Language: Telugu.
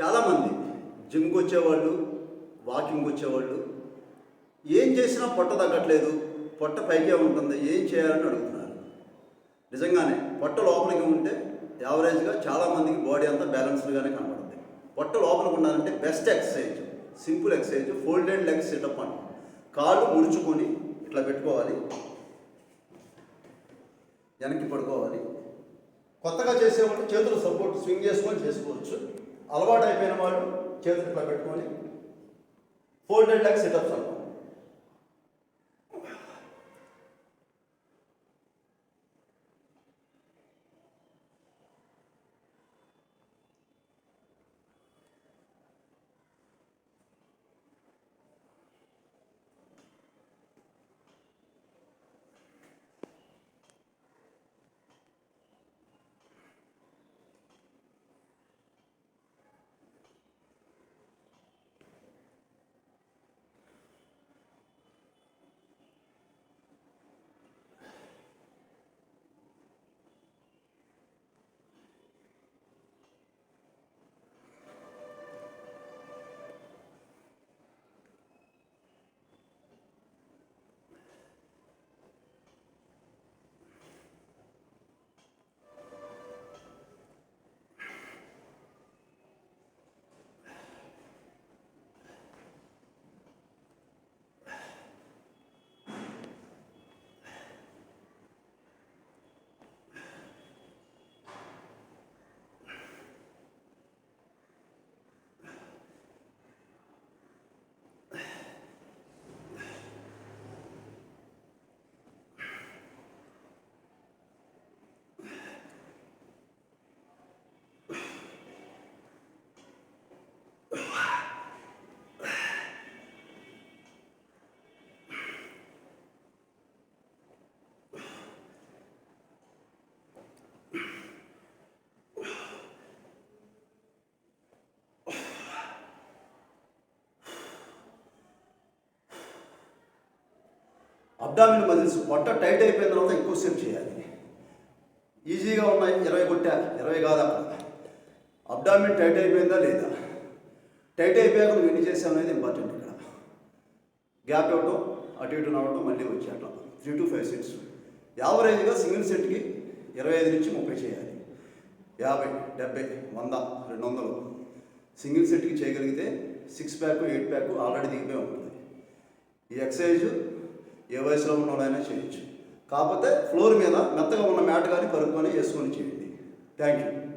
చాలామంది జిమ్కి వచ్చేవాళ్ళు వాకింగ్ వచ్చేవాళ్ళు ఏం చేసినా పొట్ట తగ్గట్లేదు పొట్ట పైకే ఉంటుంది ఏం చేయాలని అడుగుతున్నారు. నిజంగానే పొట్ట లోపలికి ఉంటే యావరేజ్గా చాలామందికి బాడీ అంతా బ్యాలెన్స్డ్గానే కనబడుతుంది పొట్ట లోపలికి ఉండాలంటే best exercise simple exercise folded leg setup అంట కాళ్ళు ముడుచుకొని ఇట్లా పెట్టుకోవాలి. వెనక్కి పడుకోవాలి. కొత్తగా చేసేవాళ్ళు చేతులు సపోర్ట్ స్వింగ్ చేసుకొని చేసుకోవచ్చు. అలవాటు అయిపోయిన వాళ్ళు చేతులు ఇట్లా పెట్టుకొని ఫోల్డెడ్ లెగ్ సిటప్స్ అనుకో అబ్డామిన్ మజిల్స్ పొట్ట టైట్ అయిపోయిన తర్వాత ఎక్కువసేపు చేయాలి. ఈజీగా ఉన్నాయి ఇరవై కొట్టా ఇరవై కాదా? అబ్డామిన్ టైట్ అయిపోయిందా లేదా? టైట్ అయిపోయాక నువ్వు ఎన్ని చేసావు అనేది ఇంపార్టెంట్ ఇక్కడ. గ్యాప్ ఇవ్వటం అటు ఇటు నవ్వటం మళ్ళీ వచ్చి అట్లా. త్రీ టు ఫైవ్ సెట్స్ యావరేజ్గా సింగిల్ సెట్కి ఇరవై ఐదు నుంచి ముప్పై చేయాలి. యాభై డెబ్బై వంద రెండు వందలు. సింగిల్ సెట్కి చేయగలిగితే six pack eight pack already దిగిపోయి ఉంటుంది. ఈ ఎక్సర్సైజ్ ఏ వయసులో ఉన్న చేయొచ్చు. కాకపోతే ఫ్లోర్ మీద మెత్తగా ఉన్న మ్యాట్ కానీ కరుక్కొని వేసుకొని చేయండి. Thank you